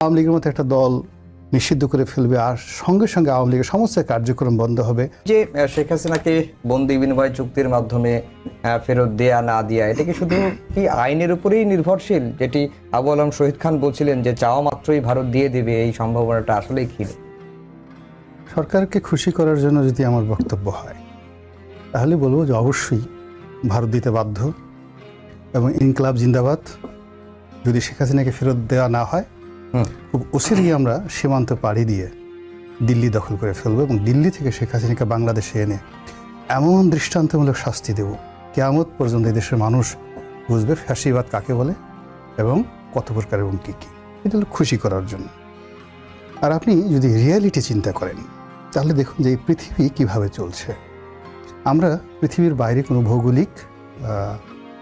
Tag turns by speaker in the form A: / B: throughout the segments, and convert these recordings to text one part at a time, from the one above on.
A: আওয়ামী লীগের মতো একটা দল নিষিদ্ধ করে ফেলবে আর সঙ্গে সঙ্গে আওয়ামী লীগের সমস্ত কার্যক্রম বন্ধ হবে।
B: যে শেখ হাসিনাকে বন্দি বিনিময় চুক্তির মাধ্যমে ফেরত দেয়া না দেয়া এটা কি শুধু কি আইনের উপরেই নির্ভরশীল? যেটি আবু আলম শহীদ খান বলছিলেন যে চাওয়া মাত্রই ভারত দিয়ে দেবে এই সম্ভাবনাটা আসলেই ক্ষীণ
A: সরকারকে খুশি করার জন্য যদি আমার বক্তব্য হয় তাহলে বলব যে অবশ্যই ভারত দিতে বাধ্য এবং ইনকলাব জিন্দাবাদ। যদি শেখ হাসিনাকে ফেরত দেওয়া না হয়। খুব অচিরেই আমরা সীমান্ত পাড়ি দিয়ে দিল্লি দখল করে ফেলব এবং দিল্লি থেকে শেখ হাসিনাকে বাংলাদেশে এনে এমন দৃষ্টান্তমূলক শাস্তি দেব। কেয়ামত পর্যন্ত দেশের মানুষ বুঝবে ফ্যাসিবাদ কাকে বলে এবং কত প্রকার এবং কী কী। এটা হলো খুশি করার জন্য। আর আপনি যদি রিয়ালিটি চিন্তা করেন, তাহলে দেখুন যে এই পৃথিবী কীভাবে চলছে। আমরা পৃথিবীর বাইরে কোনো ভৌগোলিক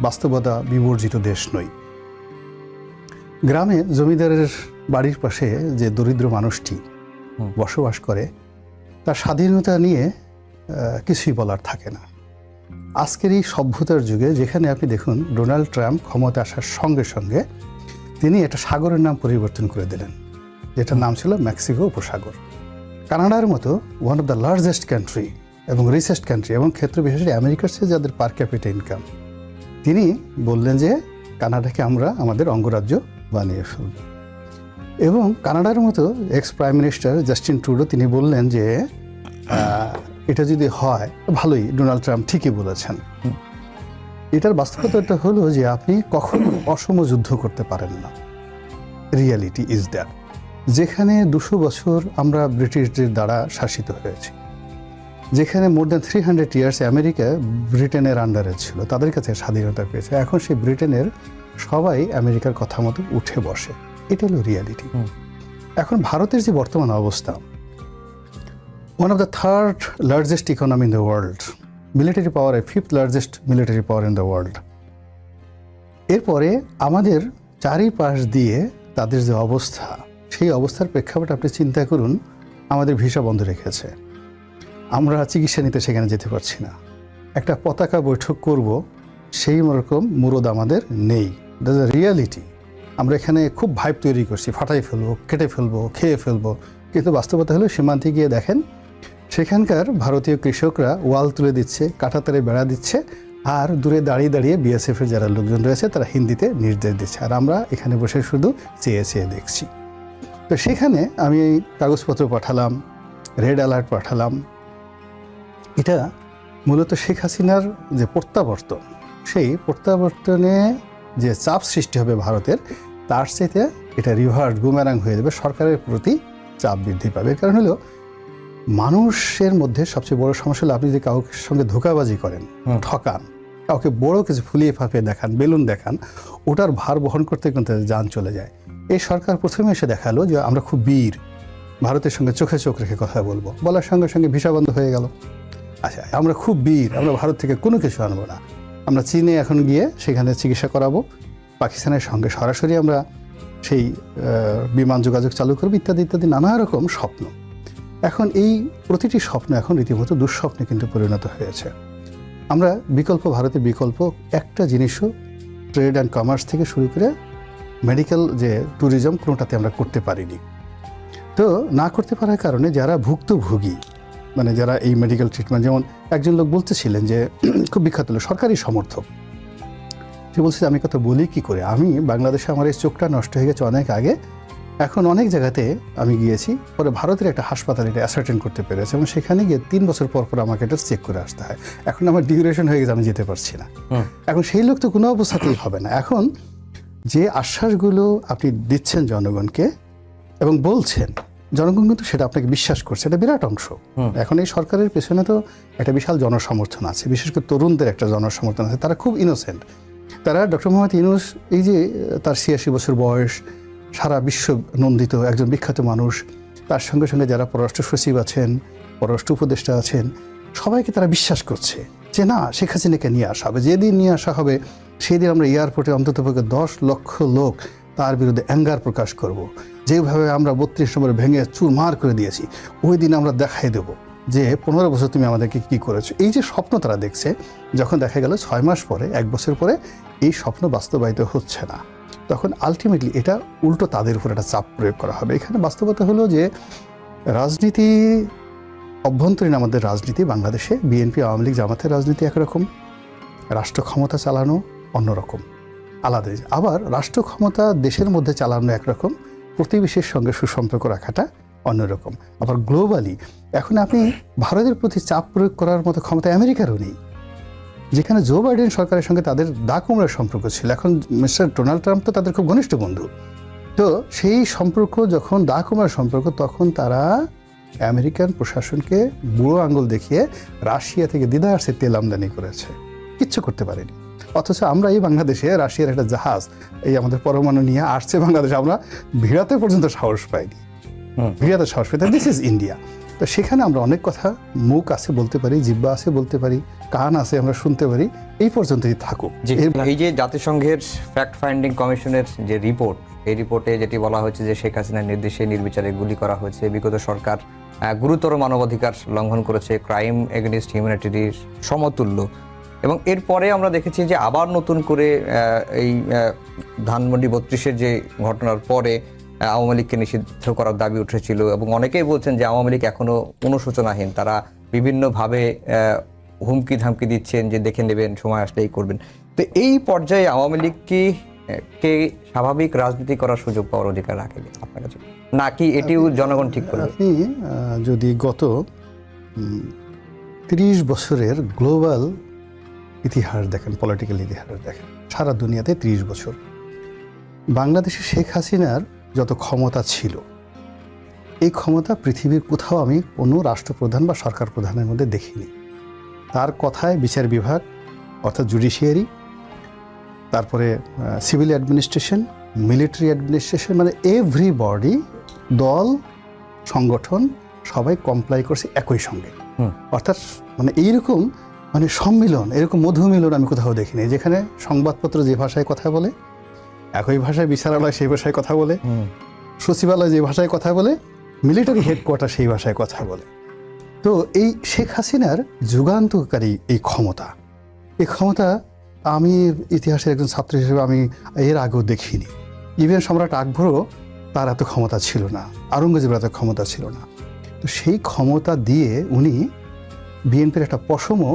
A: বাস্তবতা বিবর্জিত দেশ নই। গ্রামে জমিদারের বাড়ির পাশে যে দরিদ্র মানুষটি বসবাস করে তার স্বাধীনতা নিয়ে কিছুই বলার থাকে না। আজকের এই সভ্যতার যুগে যেখানে আপনি দেখুন ডোনাল্ড ট্রাম্প ক্ষমতা আসার সঙ্গে সঙ্গে তিনি একটা সাগরের নাম পরিবর্তন করে দিলেন যেটার নাম ছিল মেক্সিকো উপসাগর। কানাডার মতো one of the largest country এবং রিচেস্ট কান্ট্রি এবং ক্ষেত্র বিশেষে আমেরিকার চেয়ে যাদের পার ক্যাপিটা ইনকাম তিনি বললেন যে কানাডাকে আমরা আমাদের অঙ্গরাজ্য বানিয়ে ফেলব। এবং কানাডার মতো ex prime minister Justin Trudeau তিনি বললেন যে এটা যদি হয়, ভালোই ডোনাল্ড ট্রাম্প ঠিকই বলেছেন। এটার বাস্তবতাটা হলো যে, আপনি কখনো অসম যুদ্ধ করতে পারেন না। রিয়ালিটি ইজ দ্যাট যেখানে দুশো বছর আমরা ব্রিটিশদের দ্বারা শাসিত হয়েছি। যেখানে more than three hundred years America ব্রিটেনের আন্ডারে ছিল, তাদের কাছে স্বাধীনতা পেয়েছে। এখন সেই ব্রিটেনের সবাই আমেরিকার কথা মতো উঠে বসে। এটা হলো রিয়ালিটি এখন ভারতের যে বর্তমান অবস্থা one of the third largest economy in the world military power fifth largest military power in the world এরপরে আমাদের চারিপাশ দিয়ে তাদের যে অবস্থা সেই অবস্থার প্রেক্ষাপটে আপনি চিন্তা করুন আমাদের ভিসা বন্ধ রেখেছে। আমরা চিকিৎসা নিতে সেখানে যেতে পারছি না। একটা পতাকা বৈঠক করব সেই রকম মুরদ আমাদের নেই। দ্য রিয়ালিটি আমরা এখানে খুব ভাইব তৈরি করছি, ফাটাই ফেলব, কেটে ফেলব, খেয়ে ফেলব। কিন্তু বাস্তবতা হলো সীমান্তে গিয়ে দেখেন, সেখানকার ভারতীয় কৃষকরা ওয়াল তুলে দিচ্ছে কাঁটাতারে বেড়া দিচ্ছে, আর দূরে দাঁড়িয়ে দাঁড়িয়ে বিএসএফের যারা লোকজন রয়েছে, তারা হিন্দিতে নির্দেশ দিচ্ছে। আর আমরা এখানে বসে শুধু চেয়ে চেয়ে দেখছি। তো সেখানে আমি এই কাগজপত্র পাঠালাম রেড অ্যালার্ট পাঠালাম। এটা মূলত শেখ হাসিনার যে প্রত্যাবর্তন, সেই প্রত্যাবর্তনে যে চাপ সৃষ্টি হবে ভারতের তার চাইতে এটা রিভার্স বুমেরাং হয়ে যাবে সরকারের প্রতি চাপ বৃদ্ধি পাবে। এর কারণ হলো মানুষের মধ্যে সবচেয়ে বড় সমস্যা হলো আপনি যদি কাউকে সঙ্গে ধোকাবাজি করেন ঠকান কাউকে বড় কিছু ফুলিয়ে ফাঁপিয়ে দেখান বেলুন দেখান ওটার ভার বহন করতে কিন্তু যান চলে যায়। এই সরকার প্রথমে এসে দেখাল যে আমরা খুব বীর ভারতের সঙ্গে চোখে চোখ রেখে কথা বলব বলার সঙ্গে সঙ্গে ভিসা বন্ধ হয়ে গেল। আচ্ছা আমরা খুব বীর আমরা ভারত থেকে কোনো কিছু আনব না। আমরা চীনে এখন গিয়ে সেখানে চিকিৎসা করাবো পাকিস্তানের সঙ্গে সরাসরি আমরা সেই বিমান যোগাযোগ চালু করব ইত্যাদি ইত্যাদি নানা রকম স্বপ্ন। এখন এই প্রতিটি স্বপ্ন এখন রীতিমতো দুঃস্বপ্নে কিন্তু পরিণত হয়েছে। আমরা বিকল্প ভারতের বিকল্প একটা জিনিসও ট্রেড অ্যান্ড কমার্স থেকে শুরু করে মেডিকেল যে ট্যুরিজম কোনোটাতে আমরা করতে পারিনি। তো না করতে পারার কারণে যারা ভুক্তভোগী মানে যারা এই মেডিকেল ট্রিটমেন্ট, যেমন একজন লোক বলতেছিলেন যে, খুব বিখ্যাত লোক, সরকারি সমর্থক সে বলছে আমি কথা বলি কি করে? আমি বাংলাদেশে আমার এই চোখটা নষ্ট হয়ে গেছে অনেক আগে। এখন অনেক জায়গাতে আমি গিয়েছি পরে ভারতের একটা হাসপাতালে এটা অ্যাসার্টেন করতে পেরেছে এবং সেখানে গিয়ে তিন বছর পর পর আমাকে এটা চেক করে আসতে হয়। এখন আমার ডিউরেশন হয়ে গেছে আমি যেতে পারছি না। এখন সেই লোক তো কোনো অবস্থাতেই হবে না। এখন যে আশ্বাসগুলো আপনি দিচ্ছেন জনগণকে এবং বলছেন জনগণ কিন্তু সেটা আপনাকে বিশ্বাস করছে এটা বিরাট অংশ। এখন এই সরকারের পেছনে তো একটা বিশাল জনসমর্থন আছে। বিশেষ করে তরুণদের একটা জনসমর্থন আছে। তারা খুব ইনোসেন্ট তারা ডক্টর মোহাম্মদ ইউনুস, এই যে, তার ছিয়াশি বছর বয়স, সারা বিশ্ব নন্দিত একজন বিখ্যাত মানুষ, তার সঙ্গে সঙ্গে যারা পররাষ্ট্র সচিব আছেন, পররাষ্ট্র উপদেষ্টা আছেন, সবাইকে তারা বিশ্বাস করছে যে না, শেখ হাসিনাকে নিয়ে আসা হবে, যেদিন নিয়ে আসা হবে সেই দিন আমরা এয়ারপোর্টে অন্ততপক্ষে দশ লক্ষ লোক তার বিরুদ্ধে অ্যাঙ্গার প্রকাশ করব। যেভাবে আমরা বত্রিশ নম্বরে ভেঙে চুরমার করে দিয়েছি, ওই দিন আমরা দেখাই দেব যে পনেরো বছর তুমি আমাদেরকে কি করেছ? এই যে স্বপ্ন তারা দেখছে, যখন দেখা গেল ছয় মাস পরে, এক বছর পরে, এই স্বপ্ন বাস্তবায়িত হচ্ছে না। তখন আলটিমেটলি এটা উল্টো তাদের উপর একটা চাপ প্রয়োগ করা হবে। এখানে বাস্তবতা হলো যে রাজনীতি, অভ্যন্তরীণ আমাদের রাজনীতি, বাংলাদেশে বিএনপি আওয়ামী লীগ জামাতের রাজনীতি একরকম, রাষ্ট্র ক্ষমতা চালানো অন্যরকম, আলাদা আবার রাষ্ট্র ক্ষমতা দেশের মধ্যে চালানো একরকম, প্রতিবেশীর সঙ্গে সুসম্পর্ক রাখাটা অন্যরকম। আবার গ্লোবালি এখন আপনি ভারতের প্রতি চাপ প্রয়োগ করার মতো ক্ষমতা আমেরিকারও নেই। যেখানে জো বাইডেন সরকারের সঙ্গে তাদের দা কুমড়ার সম্পর্ক ছিল। এখন মিস্টার ডোনাল্ড ট্রাম্প তো তাদের খুব ঘনিষ্ঠ বন্ধু। তো সেই সম্পর্ক, যখন দা কুমড়ার সম্পর্ক, তখন তারা আমেরিকান প্রশাসনকে বুড়ো আঙ্গুল দেখিয়ে রাশিয়া থেকে দিদা আসে তেল আমদানি করেছে। কিচ্ছু করতে পারেনি। অথচ আমরা এই বাংলাদেশে, রাশিয়ার একটা জাহাজ, এই আমাদের পরমাণু নিয়ে আসছে বাংলাদেশে, আমরা ভিড়াতে পর্যন্ত সাহস পাইনি। সাহস পাই দিস ইজ ইন্ডিয়া তো সেখানে আমরা অনেক কথা মুখ আছে বলতে পারি জিব্বা আছে বলতে পারি কান আছে আমরা শুনতে পারি এই পর্যন্তই থাকুক।
B: এই যে জাতিসংঘের ফ্যাক্ট ফাইন্ডিং কমিশনের যে রিপোর্ট এই রিপোর্টে যেটি বলা হয়েছে যে শেখ হাসিনার নির্দেশে নির্বিচারে গুলি করা হয়েছে বিগত সরকার গুরুতর মানবাধিকার লঙ্ঘন করেছে ক্রাইম এগেনিস্ট হিউম্যানিটির সমতুল্য। এবং এরপরে আমরা দেখেছি যে আবার নতুন করে এই ধানমন্ডি বত্রিশের যে ঘটনার পরে আওয়ামী লীগকে নিষিদ্ধ করার দাবি উঠেছিল এবং অনেকেই বলছেন যে আওয়ামী লীগ এখনও অনুশোচনাহীন। তারা বিভিন্নভাবে হুমকি ধামকি দিচ্ছেন যে দেখে নেবেন সময় আসলেই করবেন। তো এই পর্যায়ে আওয়ামী লীগ কি কে স্বাভাবিক রাজনীতি করার সুযোগ পাওয়ার অধিকার রাখে আপনার কাছে? নাকি এটিও জনগণ ঠিক করবে?
A: আপনি যদি গত তিরিশ বছরের গ্লোবাল ইতিহাস দেখেন পলিটিক্যাল ইতিহাস দেখেন সারা দুনিয়াতে ত্রিশ বছর। বাংলাদেশে শেখ হাসিনার যত ক্ষমতা ছিল। এই ক্ষমতা পৃথিবীর কোথাও আমি কোনো রাষ্ট্রপ্রধান বা সরকার প্রধানের মধ্যে দেখিনি। তার কথায় বিচার বিভাগ অর্থাৎ জুডিশিয়ারি তারপরে সিভিল অ্যাডমিনিস্ট্রেশন মিলিটারি অ্যাডমিনিস্ট্রেশন মানে এভরি বডি দল সংগঠন সবাই কমপ্লাই করছে একই সঙ্গে। অর্থাৎ মানে এইরকম মানে সম্মিলন এরকম মধুমিলন আমি কোথাও দেখিনি। যেখানে সংবাদপত্র যে ভাষায় কথা বলে একই ভাষায় বিচারালয় সেই ভাষায় কথা বলে সচিবালয় যে ভাষায় কথা বলে মিলিটারি হেডকোয়ার্টার সেই ভাষায় কথা বলে। তো এই শেখ হাসিনার যুগান্তকারী এই ক্ষমতা এই ক্ষমতা আমি ইতিহাসের একজন ছাত্র হিসেবে আমি এর আগেও দেখিনি। ইভেন সম্রাট আকবরও তার এত ক্ষমতা ছিল না আওরঙ্গজেবের এত ক্ষমতা ছিল না। তো সেই ক্ষমতা দিয়ে উনি বিএনপির একটা পশমও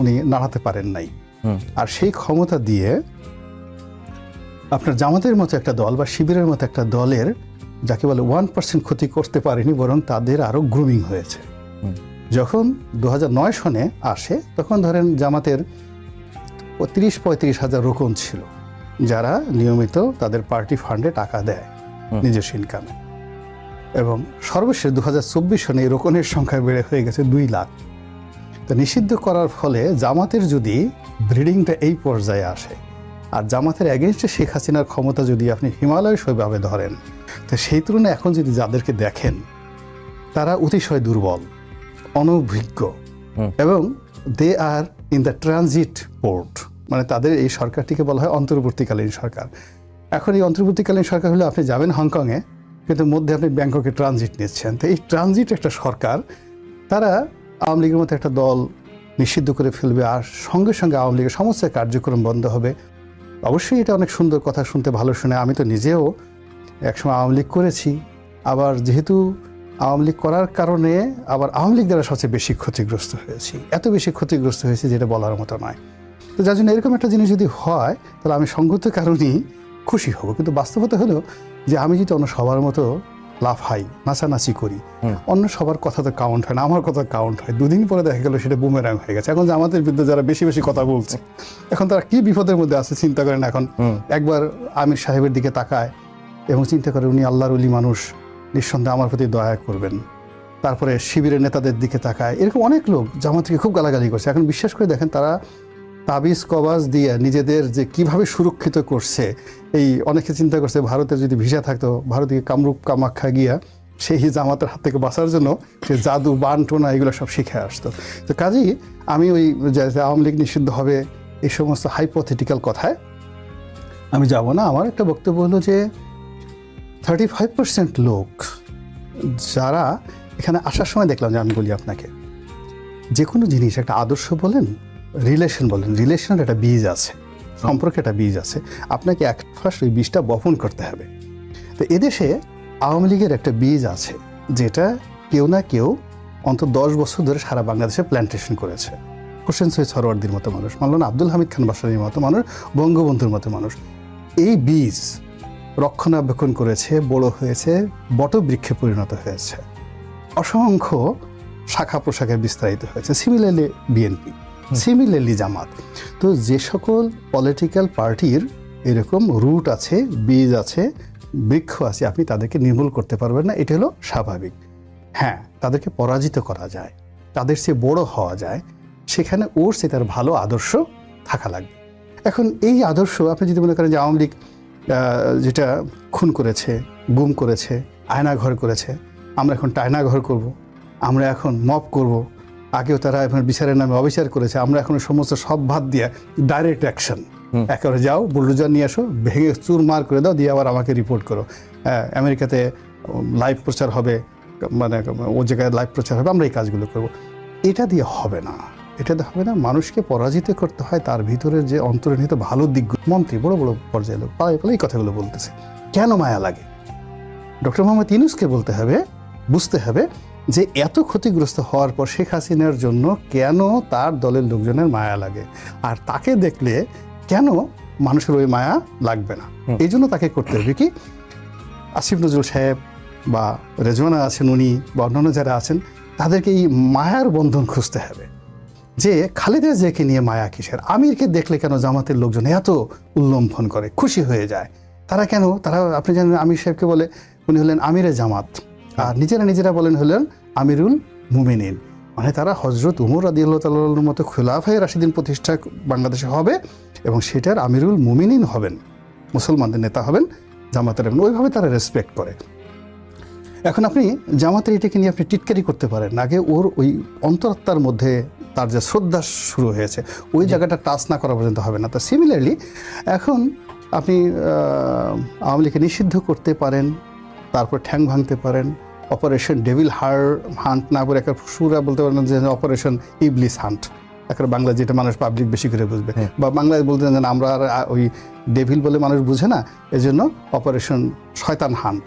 A: উনি নাড়াতে পারেন নাই। আর সেই ক্ষমতা দিয়ে আপনার জামাতের মতো একটা দল বা শিবিরের মতো একটা দলের যাকে বলে ওয়ান পার্সেন্ট ক্ষতি করতে পারেনি বরং তাদের আরও গ্রুমিং হয়েছে। যখন দু নয় সনে আসে তখন ধরেন জামাতের তিরিশ পঁয়ত্রিশ হাজার রোকন ছিল যারা নিয়মিত তাদের পার্টি ফান্ডে টাকা দেয় নিজস্ব ইনকামে এবং সর্বশেষ দু হাজার চব্বিশ সনে এই রোকনের সংখ্যা বেড়ে হয়ে গেছে দুই লাখ। তো নিষিদ্ধ করার ফলে জামাতের যদি ব্রিডিংটা এই পর্যায়ে আসে আর জামাতের এগেনস্টে শেখ হাসিনার ক্ষমতা যদি আপনি হিমালয় সেভাবে ধরেন তো সেই তুলনায় এখন যদি যাদেরকে দেখেন তারা অতিশয় দুর্বল অনভিজ্ঞ এবং they are in the transit port মানে তাদের এই সরকারটিকে বলা হয় অন্তর্বর্তীকালীন সরকার। এখন এই অন্তর্বর্তীকালীন সরকার হলে আপনি যাবেন হংকংয়ে কিন্তু মধ্যে আপনি ব্যাংককে ট্রানজিট নিচ্ছেন। তো এই ট্রানজিট একটা সরকার তারা আওয়ামী লীগের মতো একটা দল নিষিদ্ধ করে ফেলবে আর সঙ্গে সঙ্গে আওয়ামী লীগের সমস্ত কার্যক্রম বন্ধ হবে। অবশ্যই এটা অনেক সুন্দর কথা শুনতে, ভালো শুনে। আমি তো নিজেও একসময় আওয়ামী লীগ করেছি। আবার যেহেতু আওয়ামী লীগ করার কারণে আবার আওয়ামী লীগ দ্বারা সবচেয়ে বেশি ক্ষতিগ্রস্ত হয়েছি। এত বেশি ক্ষতিগ্রস্ত হয়েছে যেটা বলার মতো নয়। তো যার জন্য এরকম একটা জিনিস যদি হয়, তাহলে আমি সঙ্গত কারণেই খুশি হব। কিন্তু বাস্তবতা হলো যে আমি যদি অন্য সবার মতো লাফাই নাচানাচি করি। অন্য সবার কথা তো কাউন্ট হয় না আমার কথা কাউন্ট হয়। দুদিন পরে দেখা গেল সেটা বুমেরাং হয়ে গেছে। এখন যে আমাদের বিরুদ্ধে যারা বেশি বেশি কথা বলছে এখন তারা কি বিপদের মধ্যে আছে চিন্তা করেন এখন একবার আমির সাহেবের দিকে তাকায় এবং চিন্তা করে উনি আল্লাহর উলি মানুষ নিঃসন্দেহে আমার প্রতি দয়া করবেন। তারপরে শিবিরের নেতাদের দিকে তাকায়। এরকম অনেক লোক জামাতকে খুব গালাগালি করছে। এখন বিশ্বাস করে দেখেন তারা তাবিজ, কবাজ দিয়ে নিজেদের যে কীভাবে সুরক্ষিত করছে, এই অনেকে চিন্তা করছে ভারতের যদি ভিসা থাকতো ভারতীয় কামরূপ, কামাখ্যা গিয়া সেই জামাতের হাত থেকে বাঁচার জন্য সে জাদু বান টোনা এগুলো সব শিখে আসতো। তো কাজেই আমি ওই আওয়ামী লীগ নিষিদ্ধ হবে, এই সমস্ত হাইপোথেটিক্যাল কথায় আমি যাব না। আমার একটা বক্তব্য হলো যে থার্টি ফাইভ পার্সেন্ট লোক যারা এখানে আসার সময় দেখলাম যে আমি বলি আপনাকে, যে কোনো জিনিস একটা আদর্শ বলেন রিলেশন বলেন রিলেশনের একটা বীজ আছে, সম্পর্কে একটা বীজ আছে, আপনাকে এক ফার্স্ট ওই বীজটা বপন করতে হবে। তো এদেশে আওয়ামী লীগের একটা বীজ আছে, যেটা কেউ না কেউ অন্তত দশ বছর ধরে সারা বাংলাদেশে প্ল্যান্টেশন করেছে। হোসেন সৈয়দ সরওয়ার্দির মতো মানুষ মানলানা আব্দুল হামিদ খান বাসারির মতো মানুষ, বঙ্গবন্ধুর মতো মানুষ। এই বীজ রক্ষণাবেক্ষণ করেছে, বড় হয়েছে, বটবৃক্ষে পরিণত হয়েছে। অসংখ্য শাখা প্রশাখায় বিস্তারিত হয়েছে। Similarly BNP similarly Jamaat. তো যে সকল পলিটিক্যাল পার্টির এরকম রুট আছে বীজ আছে, বৃক্ষ আছে, আপনি তাদেরকে নির্মূল করতে পারবেন না, এটা হলো স্বাভাবিক। হ্যাঁ তাদেরকে পরাজিত করা যায়, তাদের সে বড় হওয়া যায়, সেখানে ওর সে তার ভালো আদর্শ থাকা লাগবে। এখন এই আদর্শ, আপনি যদি মনে করেন যে আওয়ামী লীগ যেটা খুন করেছে, গুম করেছে, আয়নাঘর করেছে, আমরা এখন টায়নাঘর করব, আমরা এখন মপ করব আগেও তারা এখন বিচারের নামে অবিচার করেছে। আমরা এখন সমস্ত সব ভাত দিয়ে ডাইরেক্ট অ্যাকশন একেবারে যাও বুলডোজার নিয়ে আসো ভেঙে চুরমার করে দাও দিয়ে আবার আমাকে রিপোর্ট করো। হ্যাঁ, আমেরিকাতে লাইভ প্রচার হবে মানে ও জায়গায় লাইভ প্রচার হবে আমরা এই কাজগুলো করব। এটা দিয়ে হবে না। এটা হবে না মানুষকে পরাজিত করতে হয় তার ভিতরের যে অন্তর্নিহিত ভালো দিক মন্ত্রী বড় বড় পর্যায়ে লোক পালাই পালাই কথাগুলো বলতেছে। কেন মায়া লাগে? ডক্টর মোহাম্মদ ইনুসকে বলতে হবে বুঝতে হবে যে এত ক্ষতিগ্রস্ত হওয়ার পর শেখ হাসিনার জন্য কেন তার দলের লোকজনের মায়া লাগে? আর তাকে দেখলে কেন মানুষের ওই মায়া লাগবে না? এই জন্য তাকে করতে হবে কি? আসিফ নজরুল সাহেব বা রেজওয়ানা আছেন উনি বা অন্যান্য যারা আছেন তাদেরকে এই মায়ার বন্ধন খুঁজতে হবে। যে খালেদা জিয়াকে নিয়ে মায়া কিসের? আমিরকে দেখলে কেন জামাতের লোকজন এত উল্লম্ফন করে খুশি হয়ে যায়? তারা কেন? তারা আপনি জানেন আমির সাহেবকে বলে উনি হলেন আমিরে জামাত। আর নিজেরা নিজেরা বলেন হলেন আমিরুল মুমিনিন। মানে তারা হজরত উমর আদিউল্লাহ তাল্লাহর মতো খোলাফায় রাশিদিন প্রতিষ্ঠা বাংলাদেশে হবে এবং সেটার আমিরুল মুমিনিন হবেন। মুসলমানদের নেতা হবেন, জামাতের এবং ওইভাবে তারা রেসপেক্ট করে। এখন আপনি জামাতের এটাকে নিয়ে আপনি টিটকারি করতে পারেন। আগে ওর ওই অন্তরাত্মার মধ্যে তার যে শ্রদ্ধা শুরু হয়েছে, ওই জায়গাটা টাচ না করা পর্যন্ত হবে না। তো সিমিলারলি এখন আপনি আওয়ামী লীগকে নিষিদ্ধ করতে পারেন। তারপর ঠ্যাং ভাঙতে পারেন। অপারেশন ডেভিল হার হান্ট না করে একটা সুরা বলতে পারেন যে অপারেশন ইবলিস হান্ট একটা বাংলা যেটা মানুষ পাবলিক বেশি করে বুঝবে।
B: হ্যাঁ।
A: বা বাংলায় বলতে যে আমরা আর ওই ডেভিল বলে মানুষ বুঝে না এজন্য অপারেশন শয়তান হান্ট